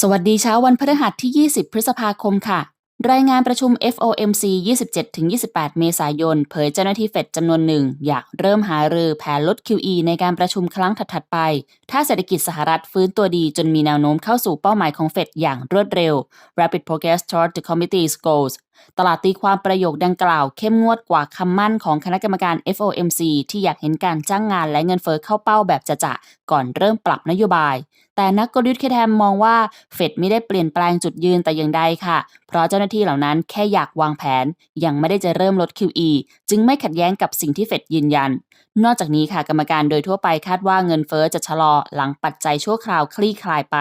สวัสดีเช้าวันพฤหัสที่ 20 พฤษภาคมค่ะ รายงานประชุม FOMC 27-28 เมษายน เผยเจ้าหน้าที่เฟดจำนวนหนึ่ง อยากเริ่มหารือแผนลด QE ในการประชุมครั้งถัด ๆ ไป ถ้าเศรษฐกิจสหรัฐฟื้นตัวดีจนมีแนวโน้มเข้าสู่เป้าหมายของเฟดอย่างรวดเร็ว Rapid Progress toward the committee's goals ตลาดตีความประโยคดังกล่าวเข้มงวดกว่าคำมั่นของคณะกรรมการ FOMC ที่อยากเห็นการจ้างงานและเงินเฟอ้อเข้าเป้าแบบจะๆก่อนเริ่มปรับนโยบาย แต่นักกลยุทธ์เคแทมมองว่าเฟดไม่ได้เปลี่ยนแปลงจุดยืนแต่อย่างใดค่ะ เพราะเจ้าหน้าที่เหล่านั้นแค่อยากวางแผน ยังไม่ได้จะเริ่มลด QE จึงไม่ขัดแย้งกับสิ่งที่เฟดยืนยัน นอกจากนี้ค่ะกรรมการโดยทั่วไปคาดว่าเงินเฟอ้อจะชะลอหลังปัจจัยชั่วคราวคลี่คลายไป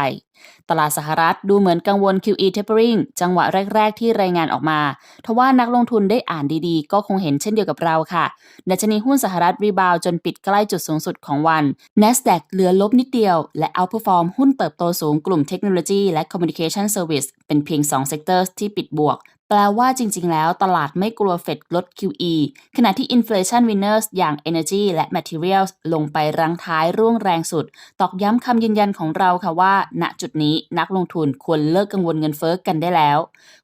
ตลาดสหรัฐดูเหมือนกังวล QE tapering จังหวะแรก ๆ ที่รายงานออกมา ทว่านักลงทุนได้อ่านดีๆ ก็คงเห็นเช่นเดียวกับเราค่ะดัชนีหุ้นสหรัฐรีบาวจนปิดใกล้จุดสูงสุดของวัน NASDAQ เหลือลบนิดเดียว และ outperform หุ้นเติบโตสูงกลุ่มเทคโนโลยีและ communication service เป็นเพียง2 sectors ที่ปิดบวก แปลว่าจริง ๆ แล้วตลาดไม่กลัวเฟดลด QE ขณะที่ inflation winners อย่าง energy และ materials ลงไปรังท้ายร่วงแรงสุด ตอกย้ำคำยืนยันของเราค่ะว่า ณจุดนี้นักลงทุนควรเลิกกังวลเงินเฟอ้อกันได้แล้ว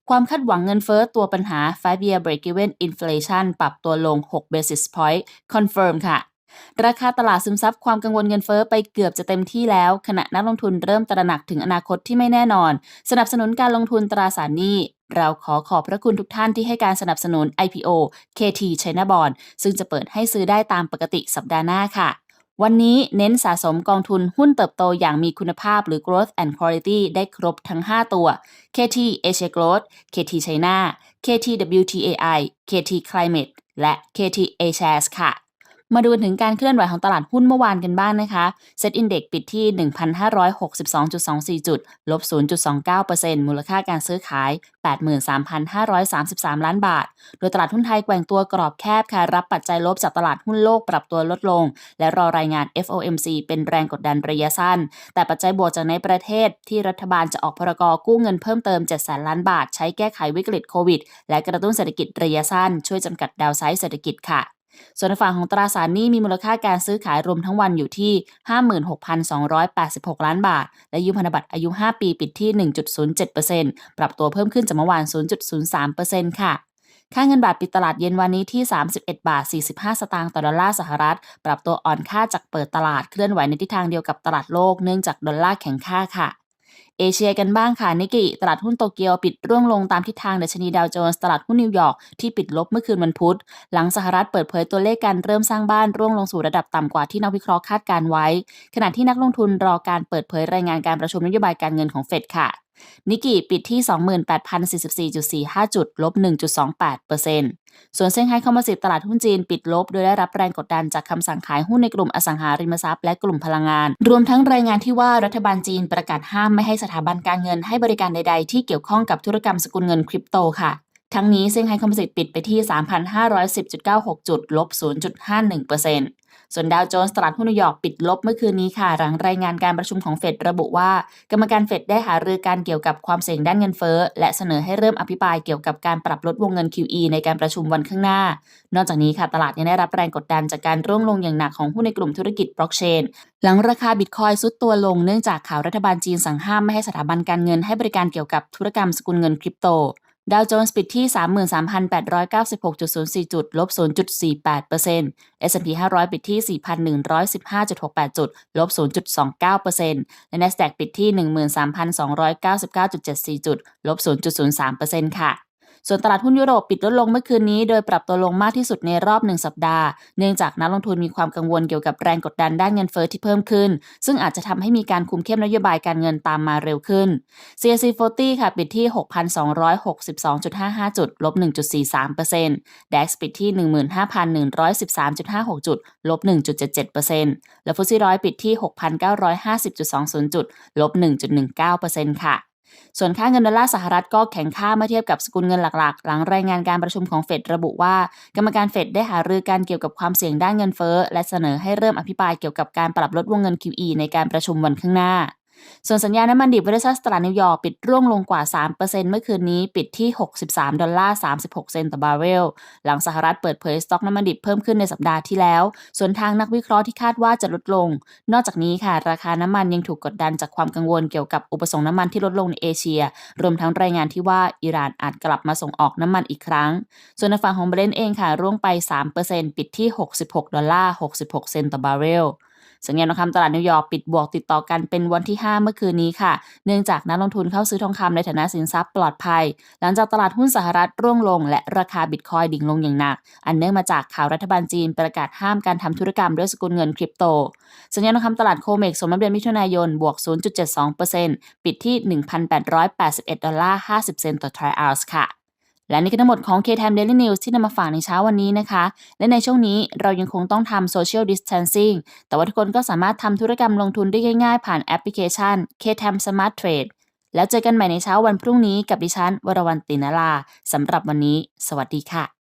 ความคาดหวังเงินเฟอ้อตัวปัญหา 5-year break-even inflation ปรับตัวลง 6 basis point confirm ค่ะราคาตลาดซึมซับความกังวลเงินเฟอ้อไปเกือบจะเต็มที่แล้ว ขณะนักลงทุนเริ่มตระหนักถึงอนาคตที่ไม่แน่นอน สนับสนุนการลงทุนตราสารหนี้ เราขอขอบพระคุณทุกท่านที่ให้การสนับสนุน IPO KT China Bond ซึ่งจะเปิดให้ซื้อได้ตามปกติสัปดาห์หน้าค่ะ วันนี้เน้นสะสมกองทุนหุ้นเติบโตอย่างมีคุณภาพหรือ growth and quality ได้ครบทั้ง 5 ตัว KT Asia Growth KT China KT WTAI KT Climate และ KT A Shares ค่ะ มาดูถึงการเคลื่อนไหวของตลาดหุ้นเมื่อวานกันบ้างนะคะ Set Index ปิดที่ 1,562.24 จุด ลบ 0.29%มูลค่าการซื้อขาย 83,533 ล้านบาท โดยตลาดหุ้นไทยแกว่งตัวกรอบแคบค่ะ รับปัจจัยลบจากตลาดหุ้นโลกปรับตัวลดลง และรอรายงาน FOMC เป็นแรงกดดันระยะสั้น แต่ปัจจัยบวกจากในประเทศที่รัฐบาลจะออกพรกกู้เงินเพิ่มเติม 7 แสนล้านบาท ใช้แก้ไขวิกฤตโควิด และกระตุ้นเศรษฐกิจระยะสั้น ช่วยจำกัดดาวไซด์เศรษฐกิจค่ะ ส่วนฝั่งของตราสารหนี้มีมูลค่าการซื้อขายรวมทั้งวันอยู่ที่ 56,286 ล้านบาท และยืมพันธบัตรอายุ 5 ปีปิดที่ 1.07%ปรับตัวเพิ่มขึ้นจากเมื่อวาน 0.03%ค่ะค่าเงินบาทปิดตลาดเย็นวันนี้ที่ 31 บาท 45 สตางค์ต่อดอลลาร์สหรัฐ ปรับตัวอ่อนค่าจากเปิดตลาดเคลื่อนไหวในทิศทางเดียวกับตลาดโลกเนื่องจากดอลลาร์แข็งค่าค่ะ เอเชียกันบ้างค่ะนิกิตลาดหุ้นโตเกียวปิดร่วงลงตามทิศทางดัชนีดาวโจนส์ตลาดหุ้นนิวยอร์กที่ปิดลบเมื่อคืนวันพุธ หลังสหรัฐเปิดเผยตัวเลขการเริ่มสร้างบ้านร่วงลงสู่ระดับต่ำกว่าที่นักวิเคราะห์คาดการไว้ ขณะที่นักลงทุนรอการเปิดเผยรายงานการประชุมนโยบายการเงินของเฟดค่ะนิกกิปิดที่ 28,044.45 จุด ลบ 1.28%ส่วนเซี่ยงไฮ้คอมโพสิตตลาดหุ้นจีนปิดลบ โดยได้รับแรงกดดันจากคำสั่งขายหุ้นในกลุ่มอสังหาริมทรัพย์และกลุ่มพลังงาน รวมทั้งรายงานที่ว่ารัฐบาลจีนประกาศห้ามไม่ให้สถาบันการเงินให้บริการใด ๆ ที่เกี่ยวข้องกับธุรกรรมสกุลเงินคริปโตค่ะ ทั้งนี้เซี่ยงไฮ้คอมโพสิตปิดไปที่ 3,510.96 จุดลบ 0.51%ส่วนดาวโจนส์ตลาดหุ้นนิวยอร์กปิดลบเมื่อคืนนี้ค่ะ หลังรายงานการประชุมของเฟดระบุว่า กรรมการเฟดได้หารือการเกี่ยวกับความเสี่ยงด้านเงินเฟ้อ และเสนอให้เริ่มอภิปรายเกี่ยวกับการปรับลดวงเงิน QE ในการประชุมวันข้างหน้า นอกจากนี้ค่ะตลาดยังได้รับแรงกดดันจากการร่วงลงอย่างหนักของหุ้นในกลุ่มธุรกิจบล็อกเชนหลังราคาบิตคอยซุดตัวลงเนื่องจากข่าวรัฐบาลจีนสั่งห้ามไม่ให้สถาบันการเงินให้บริการเกี่ยวกับธุรกรรมสกุลเงินคริปโต ดาวโจนส์ปิดที่ 33,896.04 จุด ลบ 0.48% S&P 500 ปิดที่ 4,115.68 จุด ลบ 0.29%และ NASDAQ ปิดที่ 13,299.74 จุด ลบ 0.03%ค่ะ ส่วนตลาดหุ้นยุโรปปิดลดลงเมื่อคืนนี้โดยปรับตัวลงมากที่สุดในรอบหนึ่งสัปดาห์ เนื่องจากนักลงทุนมีความกังวลเกี่ยวกับแรงกดดันด้านเงินเฟอ้อที่เพิ่มขึ้น ซึ่งอาจจะทำให้มีการคุมเข้มนโยบายการเงินตามมาเร็วขึ้น CAC 40 ค่ะ ปิดที่ 6,262.55 จุด ลบ 1.43% DAX ปิดที่ 15,113.56 จุด ลบ 1.77%และ FTSE 100ปิดที่ 6,950.20 จุด ลบ 1.19%ค่ะ ส่วนค่าเงินดอลลาร์สหรัฐก็แข็งค่าเมื่อเทียบกับสกุลเงินหลักๆ หลังรายงานการประชุมของเฟดระบุว่า กรรมการเฟดได้หารือการเกี่ยวกับความเสี่ยงด้านเงินเฟ้อและเสนอให้เริ่มอภิปรายเกี่ยวกับการปรับลดวงเงิน QE ในการประชุมวันข้างหน้า ส่วนสัญญาน้ำมันดิบเวอร์ซัสตลาดนิวยอร์กปิดร่วงลงกว่า 3%เมื่อคืนนี้ปิดที่ 63 ดอลลาร์ 36 เซนต์ต่อบาร์เรล หลังสหรัฐเปิดเผยสต็อกน้ำมันดิบเพิ่มขึ้นในสัปดาห์ที่แล้ว ส่วนทางนักวิเคราะห์ที่คาดว่าจะลดลง นอกจากนี้ค่ะ ราคาน้ำมันยังถูกกดดันจากความกังวลเกี่ยวกับอุปสงค์น้ำมันที่ลดลงในเอเชีย รวมทั้งรายงานที่ว่าอิหร่านอาจกลับมาส่งออกน้ำมันอีกครั้ง ส่วนในฝั่งของเบรนท์เองค่ะร่วงไป 3%ปิดที่ 66 ดอลลาร์ 66 เซนต์ต่อบาร์เรล สัญญาณทองคำตลาดนิวยอร์กปิดบวกติดต่อกันเป็นวันที่ 5 เมื่อคืนนี้ค่ะ เนื่องจากนักลงทุนเข้าซื้อทองคำในฐานะสินทรัพย์ปลอดภัย หลังจากตลาดหุ้นสหรัฐร่วงลง และราคาบิตคอยดิ่งลงอย่างหนัก อันเนื่องมาจากข่าวรัฐบาลจีนประกาศห้ามการทำธุรกรรมด้วยสกุลเงินคริปโต สัญญาณทองคำตลาดโคเมกสมน้ำเดือนมิถุนายนบวก 0.72%ปิดที่ 1,881 ดอลลาร์ 50 เซนต์ต่อทรัลออนซ์ค่ะ และนี่คือทั้งหมดของ K-Time Daily News ที่นำมาฝากในเช้าวันนี้นะคะ และในช่วงนี้เรายังคงต้องทำ Social Distancing แต่ว่าทุกคนก็สามารถทำธุรกรรมลงทุนได้ง่ายๆ ผ่านแอปพลิเคชัน K-Time Smart Trade แล้วเจอกันใหม่ในเช้าวันพรุ่งนี้กับดิฉัน วรวรรณตินาลาสำหรับวันนี้ สวัสดีค่ะ